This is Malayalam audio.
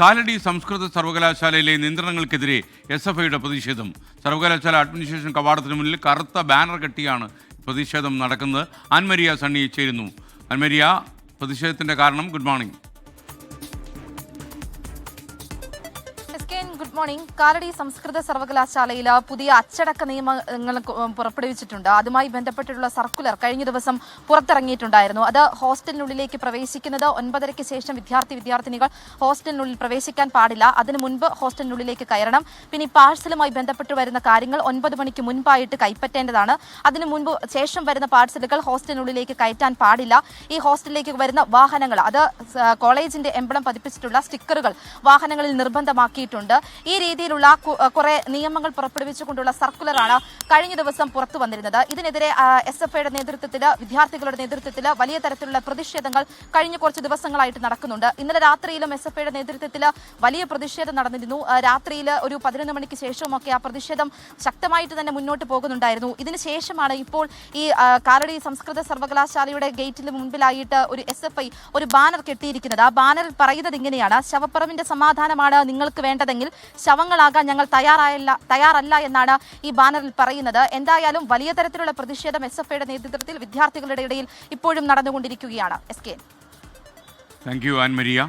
കാലടി സംസ്കൃത സർവകലാശാലയിലെ നിയന്ത്രണങ്ങൾക്കെതിരെ എസ് എഫ് ഐയുടെ പ്രതിഷേധം. സർവകലാശാല അഡ്മിനിസ്ട്രേഷൻ കവാടത്തിന് മുന്നിൽ കറുത്ത ബാനർ കെട്ടിയാണ് പ്രതിഷേധം നടക്കുന്നത്. അൻമരിയ സണ്ണി ചേരുന്നു. അൻമരിയ പ്രതിഷേധത്തിന്റെ കാരണം good morning. Good morning. Kalady സംസ്കൃത സർവകലാശാലയിൽ പുതിയ അച്ചടക്ക നിയമങ്ങൾ പുറപ്പെടുവിച്ചിട്ടുണ്ട്. അതുമായി ബന്ധപ്പെട്ടിട്ടുള്ള സർക്കുലർ കഴിഞ്ഞ ദിവസം പുറത്തിറങ്ങിയിട്ടുണ്ടായിരുന്നു. അത് ഹോസ്റ്റലിനുള്ളിലേക്ക് പ്രവേശിക്കുന്നത് ഒൻപതരയ്ക്ക് ശേഷം വിദ്യാർത്ഥി വിദ്യാർത്ഥിനികൾ ഹോസ്റ്റലിനുള്ളിൽ പ്രവേശിക്കാൻ പാടില്ല. അതിനു മുൻപ് ഹോസ്റ്റലിനുള്ളിലേക്ക് കയറണം. പിന്നെ പാഴ്സലുമായി ബന്ധപ്പെട്ട് വരുന്ന കാര്യങ്ങൾ ഒൻപത് മണിക്ക് മുൻപായിട്ട് കൈപ്പറ്റേണ്ടതാണ്. അതിനു മുൻപ് ശേഷം വരുന്ന പാഴ്സലുകൾ ഹോസ്റ്റലിനുള്ളിലേക്ക് കയറ്റാൻ പാടില്ല. ഈ ഹോസ്റ്റലിലേക്ക് വരുന്ന വാഹനങ്ങൾ അത് കോളേജിന്റെ എംബ്ലം പതിപ്പിച്ചിട്ടുള്ള സ്റ്റിക്കറുകൾ വാഹനങ്ങളിൽ നിർബന്ധമാക്കിയിട്ടുണ്ട്. ഈ രീതിയിലുള്ള കുറെ നിയമങ്ങൾ പുറപ്പെടുവിച്ചുകൊണ്ടുള്ള സർക്കുലറാണ് കഴിഞ്ഞ ദിവസം പുറത്തു വന്നിരുന്നത്. ഇതിനെതിരെ എസ് എഫ് ഐയുടെ നേതൃത്വത്തിൽ വിദ്യാർത്ഥികളുടെ നേതൃത്വത്തിൽ വലിയ തരത്തിലുള്ള പ്രതിഷേധങ്ങൾ കഴിഞ്ഞ കുറച്ച് ദിവസങ്ങളായിട്ട് നടക്കുന്നുണ്ട്. ഇന്നലെ രാത്രിയിലും എസ് എഫ് ഐയുടെ നേതൃത്വത്തിൽ വലിയ പ്രതിഷേധം നടന്നിരുന്നു. രാത്രിയിൽ ഒരു പതിനൊന്ന് മണിക്ക് ശേഷമൊക്കെ ആ പ്രതിഷേധം ശക്തമായിട്ട് തന്നെ മുന്നോട്ട് പോകുന്നുണ്ടായിരുന്നു. ഇതിന് ശേഷമാണ് ഇപ്പോൾ ഈ കാലടി സംസ്കൃത സർവകലാശാലയുടെ ഗേറ്റിന് മുൻപിലായിട്ട് ഒരു എസ് എഫ് ഐ ഒരു ബാനർ കെട്ടിയിരിക്കുന്നത്. ആ ബാനറിൽ പറയുന്നത് ഇങ്ങനെയാണ്. ശവപ്പറമ്പിന്റെ സമാധാനമാണ് നിങ്ങൾക്ക് വേണ്ടതെങ്കിൽ ശവങ്ങളാകാൻ ഞങ്ങൾ തയ്യാറായില്ല തയ്യാറല്ല എന്നാണ് ഈ ബാനറിൽ പറയുന്നത്. എന്തായാലും വലിയ തരത്തിലുള്ള പ്രതിഷേധം എസ് എഫ് ഐയുടെ നേതൃത്വത്തിൽ വിദ്യാർത്ഥികളുടെ ഇടയിൽ ഇപ്പോഴും നടന്നുകൊണ്ടിരിക്കുകയാണ്. S K. Thank you Anmaria